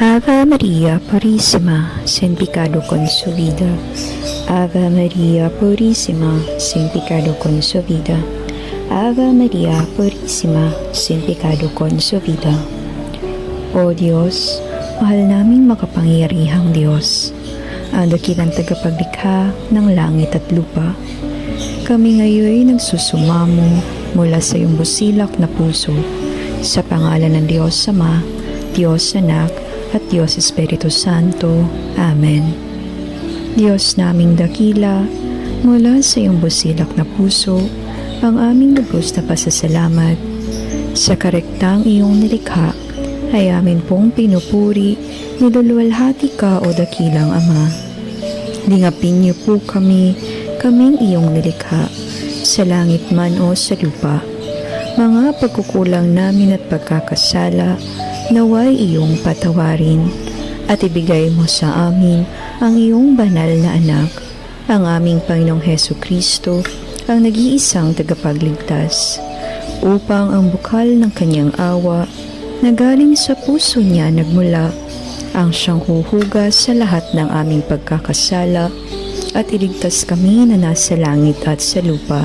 Ave Maria Purissima, sin pecado concebida. Ave Maria Purissima, sin pecado concebida. Ave Maria Purissima, sin pecado concebida. O Diyos, mahal naming makapangyarihang Diyos, ang dakilang tagapaglikha ng langit at lupa. Kami ngayon nagsusumamo mula sa iyong busilak na puso sa pangalan ng Diyos Ama, Diyos Anak, at Diyos Espiritu Santo. Amen. Diyos naming dakila, mula sa iyong busilak na puso, ang aming lubos na pasasalamat. Sa karektang iyong nilikha, ay amin pong pinupuri, niluluwalhati ka o dakilang Ama. Lingapin niyo po kami, kaming iyong nilikha, sa langit man o sa lupa. Mga pagkukulang namin at pagkakasala, naway iyong patawarin at ibigay mo sa amin ang iyong banal na anak, ang aming Panginoong Heso Kristo, ang nag-iisang tagapagligtas, upang ang bukal ng kanyang awa na galing sa puso niya nagmula, ang siyang huhugas sa lahat ng aming pagkakasala at iligtas kami na nasa langit at sa lupa.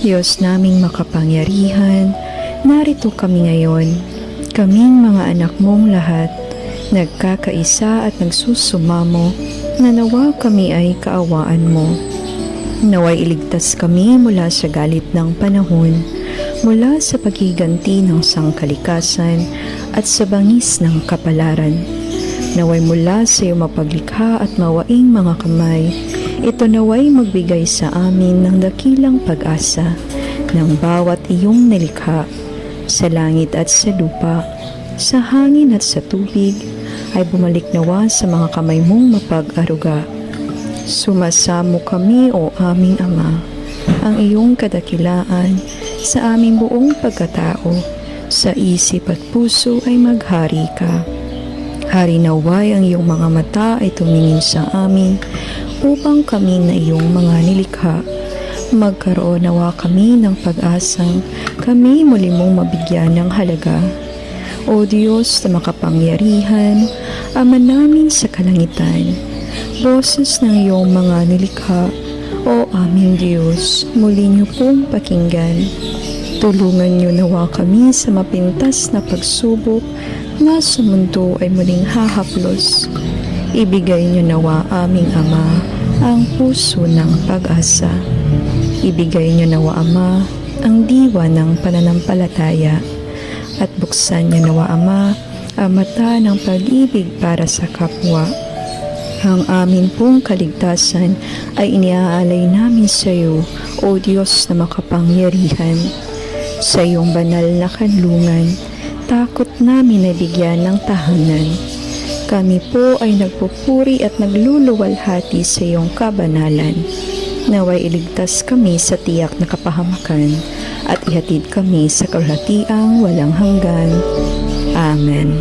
Diyos naming makapangyarihan, narito kami ngayon, kaming mga anak mong lahat, nagkakaisa at nagsusumamo na nawa kami ay kaawaan mo. Naway iligtas kami mula sa galit ng panahon, mula sa pagiganti ng sangkalikasan at sa bangis ng kapalaran. Naway mula sa iyo mapaglikha at mawaing mga kamay, ito naway magbigay sa amin ng dakilang pag-asa ng bawat iyong nilikha sa langit at sa lupa, sa hangin at sa tubig, ay bumalik nawa sa mga kamay mong mapag-aruga. Sumasamo kami o aming Ama, ang iyong kadakilaan sa aming buong pagkatao, sa isip at puso ay maghari ka. Hari naway ang iyong mga mata ay tumingin sa amin upang kami na iyong mga nilikha. Magkaroon nawa kami ng pag-asang kami muli mong mabigyan ng halaga. O Diyos na makapangyarihan, Ama namin sa kalangitan, boses ng iyong mga nilikha, O aming Diyos, muli niyo pong pakinggan. Tulungan niyo nawa kami sa mapintas na pagsubok na sa mundo ay muling hahaplos. Ibigay niyo nawa aming Ama ang puso ng pag-asa. Ibigay niyo nawa Ama ang diwa ng pananampalataya at buksan niyo nawa Ama ang mata ng pag-ibig para sa kapwa. Ang amin pong kaligtasan ay iniaalay namin sa iyo, O Diyos na makapangyarihan. Sa iyong banal na kanlungan, takot namin na bigyan ng tahanan. Kami po ay nagpupuri at nagluluwalhati sa iyong kabanalan. Naway iligtas kami sa tiyak na kapahamakan at ihatid kami sa kalhatiang walang hanggan. Amen.